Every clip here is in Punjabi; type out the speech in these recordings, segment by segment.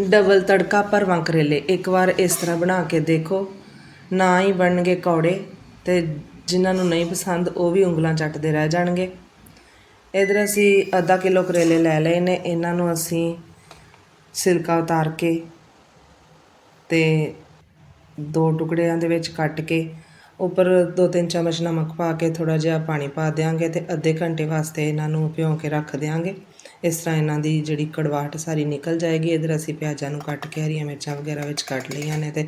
ਡਬਲ ਤੜਕਾ ਭਰਵਾਂ ਕਰੇਲੇ। ਇੱਕ ਵਾਰ ਇਸ ਤਰ੍ਹਾਂ ਬਣਾ ਕੇ ਦੇਖੋ। ਨਾ ਹੀ ਬਣਨਗੇ ਕੌੜੇ ਤੇ ਜਿਨ੍ਹਾਂ ਨੂੰ ਨਹੀਂ ਪਸੰਦ, ਉਹ ਵੀ ਉਂਗਲਾਂ ਚੱਟਦੇ ਰਹਿ ਜਾਣਗੇ। ਇਧਰ ਅਸੀਂ ਅੱਧਾ ਕਿਲੋ ਕਰੇਲੇ ਲੈ ਲਏ ਨੇ। ਇਹਨਾਂ ਨੂੰ ਅਸੀਂ ਸਿਰਕਾ ਉਤਾਰ ਕੇ ਤੇ ਦੋ ਟੁਕੜਿਆਂ ਦੇ ਵਿੱਚ ਕੱਟ ਕੇ ਉੱਪਰ ਦੋ ਤਿੰਨ ਚਮਚ ਨਮਕ ਪਾ ਕੇ ਥੋੜਾ ਜਿਹਾ ਪਾਣੀ ਪਾ ਦਿਆਂਗੇ ਤੇ ਅੱਧੇ ਘੰਟੇ ਵਾਸਤੇ ਇਹਨਾਂ ਨੂੰ ਭਿਉਂ ਕੇ ਰੱਖ ਦਿਆਂਗੇ। ਇਸ ਤਰ੍ਹਾਂ ਇਹਨਾਂ ਦੀ ਜਿਹੜੀ ਕੜਵਾਹਟ ਸਾਰੀ ਨਿਕਲ ਜਾਏਗੀ, ਇੱਧਰ ਅਸੀਂ ਪਿਆਜ਼ਾਂ ਨੂੰ ਕੱਟ ਕੇ ਹਰੀਆਂ ਮਿਰਚਾਂ ਵਗੈਰਾ ਵਿੱਚ ਕੱਟ ਲਈਆਂ ਨੇ ਤੇ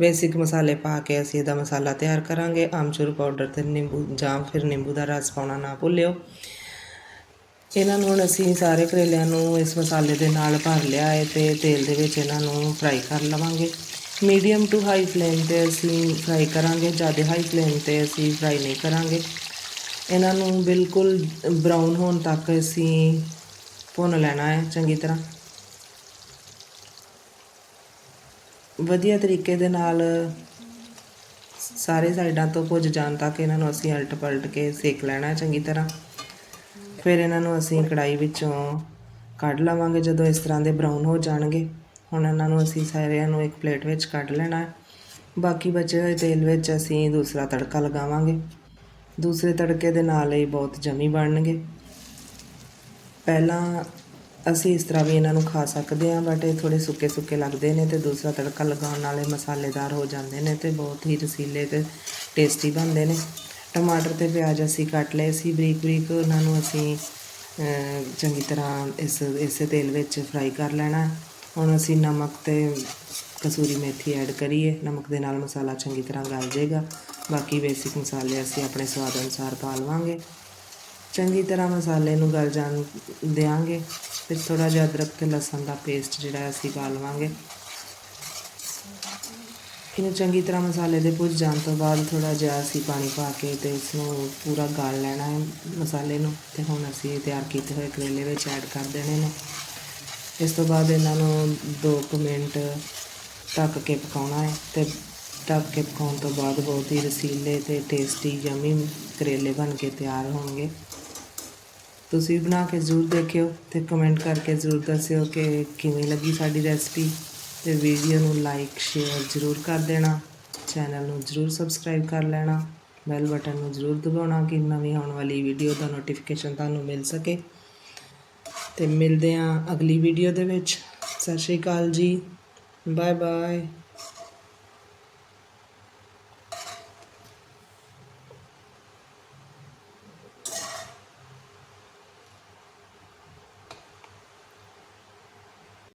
ਬੇਸਿਕ ਮਸਾਲੇ ਪਾ ਕੇ ਅਸੀਂ ਇਹਦਾ ਮਸਾਲਾ ਤਿਆਰ ਕਰਾਂਗੇ। ਆਮਚੂਰ ਪਾਊਡਰ ਤੇ ਨਿੰਬੂ ਜਾਂ ਫਿਰ ਨਿੰਬੂ ਦਾ ਰਸ ਪਾਉਣਾ ਨਾ ਭੁੱਲਿਓ। ਇਹਨਾਂ ਨੂੰ ਹੁਣ ਅਸੀਂ ਸਾਰੇ ਕਰੇਲਿਆਂ ਨੂੰ ਇਸ ਮਸਾਲੇ ਦੇ ਨਾਲ ਭਰ ਲਿਆ ਹੈ ਤੇ ਤੇਲ ਦੇ ਵਿੱਚ ਇਹਨਾਂ ਨੂੰ ਫਰਾਈ ਕਰ ਲਵਾਂਗੇ। ਮੀਡੀਅਮ ਟੂ ਹਾਈ ਫਲੇਮ ਤੇ ਅਸੀਂ ਫਰਾਈ ਕਰਾਂਗੇ, ਜ਼ਿਆਦਾ ਹਾਈ ਫਲੇਮ ਤੇ ਅਸੀਂ ਫਰਾਈ ਨਹੀਂ ਕਰਾਂਗੇ। ਇਹਨਾਂ ਨੂੰ ਬਿਲਕੁਲ ਬਰਾਊਨ ਹੋਣ ਤੱਕ ਅਸੀਂ ਭੁੰਨ ਲੈਣਾ ਹੈ, ਚੰਗੀ ਤਰ੍ਹਾਂ। ਵਧੀਆ ਤਰੀਕੇ ਦੇ ਨਾਲ ਸਾਰੇ ਸਾਈਡਾਂ ਤੋਂ ਭੁੱਜ ਜਾਣ ਤੱਕ ਇਹਨਾਂ ਨੂੰ ਅਸੀਂ ਅਲਟ ਪਲਟ ਕੇ ਸੇਕ ਲੈਣਾ ਚੰਗੀ ਤਰ੍ਹਾਂ। ਫਿਰ ਇਹਨਾਂ ਨੂੰ ਅਸੀਂ ਕੜਾਈ ਵਿੱਚੋਂ ਕੱਢ ਲਵਾਂਗੇ, ਜਦੋਂ ਇਸ ਤਰ੍ਹਾਂ ਦੇ ਬਰਾਊਨ ਹੋ ਜਾਣਗੇ। ਹੁਣ ਇਹਨਾਂ ਨੂੰ ਅਸੀਂ ਸਾਰਿਆਂ ਨੂੰ ਇੱਕ ਪਲੇਟ ਵਿੱਚ ਕੱਢ ਲੈਣਾ ਹੈ। ਬਾਕੀ ਬਚੇ ਹੋਏ ਤੇਲ ਵਿੱਚ ਅਸੀਂ ਦੂਸਰਾ ਤੜਕਾ ਲਗਾਵਾਂਗੇ। ਦੂਸਰੇ ਤੜਕੇ ਦੇ ਨਾਲ ਹੀ ਬਹੁਤ ਜਮੀ ਬਣਨਗੇ। ਪਹਿਲਾਂ ਅਸੀਂ ਇਸ ਤਰ੍ਹਾਂ ਵੀ ਇਹਨਾਂ ਨੂੰ ਖਾ ਸਕਦੇ ਹਾਂ ਬਟ ਇਹ ਥੋੜ੍ਹੇ ਸੁੱਕੇ ਸੁੱਕੇ ਲੱਗਦੇ ਨੇ ਅਤੇ ਦੂਸਰਾ ਤੜਕਾ ਲਗਾਉਣ ਨਾਲ ਇਹ ਮਸਾਲੇਦਾਰ ਹੋ ਜਾਂਦੇ ਨੇ ਅਤੇ ਬਹੁਤ ਹੀ ਰਸੀਲੇ ਅਤੇ ਟੇਸਟੀ ਬਣਦੇ ਨੇ। ਟਮਾਟਰ ਤੇ ਪਿਆਜ਼ ਅਸੀਂ ਕੱਟ ਲਏ ਸੀ, ਬਰੀਕ ਬਰੀਕ ਉਹਨਾਂ ਨੂੰ ਅਸੀਂ ਚੰਗੀ ਤਰ੍ਹਾਂ ਇਸ, ਇਸੇ ਤੇਲ ਵਿੱਚ ਫਰਾਈ ਕਰ ਲੈਣਾ। ਹੁਣ ਅਸੀਂ ਨਮਕ ਤੇ ਕਸੂਰੀ ਮੇਥੀ ਐਡ ਕਰੀਏ, ਨਮਕ ਦੇ ਨਾਲ ਮਸਾਲਾ ਚੰਗੀ ਤਰ੍ਹਾਂ ਗਲ ਜਾਏਗਾ। ਬਾਕੀ ਬੇਸਿਕ ਮਸਾਲੇ ਅਸੀਂ ਆਪਣੇ ਸਵਾਦ ਅਨੁਸਾਰ ਪਾ ਲਵਾਂਗੇ। ਚੰਗੀ ਤਰ੍ਹਾਂ ਮਸਾਲੇ ਨੂੰ ਗਲ ਜਾਣ ਦਿਆਂਗੇ ਫਿਰ ਥੋੜਾ ਜਿਹਾ ਅਦਰਕ ਤੇ ਲਸਣ ਦਾ ਪੇਸਟ ਜਿਹੜਾ ਅਸੀਂ ਪਾ ਲਵਾਂਗੇ। ਇਹਨੂੰ ਚੰਗੀ ਤਰ੍ਹਾਂ ਮਸਾਲੇ ਦੇ ਭੁੱਜ ਜਾਣ ਤੋਂ ਬਾਅਦ ਥੋੜਾ ਜਿਹਾ ਅਸੀਂ ਪਾਣੀ ਪਾ ਕੇ ਤੇ ਇਸ ਨੂੰ ਪੂਰਾ ਗਾਲ ਲੈਣਾ ਹੈ ਮਸਾਲੇ ਨੂੰ ਤੇ ਹੁਣ ਅਸੀਂ ਤਿਆਰ ਕੀਤੇ ਹੋਏ ਕਰੇਲੇ ਵਿੱਚ ਐਡ ਕਰ ਦੇਣੇ ਨੇ। ਇਸ ਤੋਂ ਬਾਅਦ ਇਹਨਾਂ ਨੂੰ 2 ਮਿੰਟ ਢੱਕ ਕੇ ਪਕਾਉਣਾ ਹੈ ਤੇ ਢੱਕ ਕੇ ਪਕਾਉਣ ਤੋਂ ਬਾਅਦ ਬਹੁਤ ਹੀ ਰਸੀਲੇ ਤੇ ਟੇਸਟੀ ਯਮੀ ਕਰੇਲੇ ਬਣ ਕੇ ਤਿਆਰ ਹੋਣਗੇ। ਤੁਸੀਂ ਬਣਾ ਕੇ ਜ਼ਰੂਰ ਦੇਖਿਓ ਤੇ ਕਮੈਂਟ ਕਰਕੇ ਜ਼ਰੂਰ ਦੱਸਿਓ ਕਿ ਕਿਵੇਂ ਲੱਗੀ ਸਾਡੀ ਰੈਸਪੀ ਤੇ ਵੀਡੀਓ ਨੂੰ ਲਾਈਕ ਸ਼ੇਅਰ ਜ਼ਰੂਰ ਕਰ ਦੇਣਾ। ਚੈਨਲ ਨੂੰ ਜ਼ਰੂਰ ਸਬਸਕ੍ਰਾਈਬ ਕਰ ਲੈਣਾ। ਬੈਲ ਬਟਨ ਨੂੰ ਜ਼ਰੂਰ ਦਬਾਉਣਾ ਕਿ ਨਵੀਂ ਆਉਣ ਵਾਲੀ ਵੀਡੀਓ ਦਾ ਨੋਟੀਫਿਕੇਸ਼ਨ ਤੁਹਾਨੂੰ ਮਿਲ ਸਕੇ। ਤੇ ਮਿਲਦੇ ਹਾਂ ਅਗਲੀ ਵੀਡੀਓ ਦੇ ਵਿੱਚ। ਸਤਿ ਸ਼੍ਰੀ ਅਕਾਲ ਜੀ। Bye bye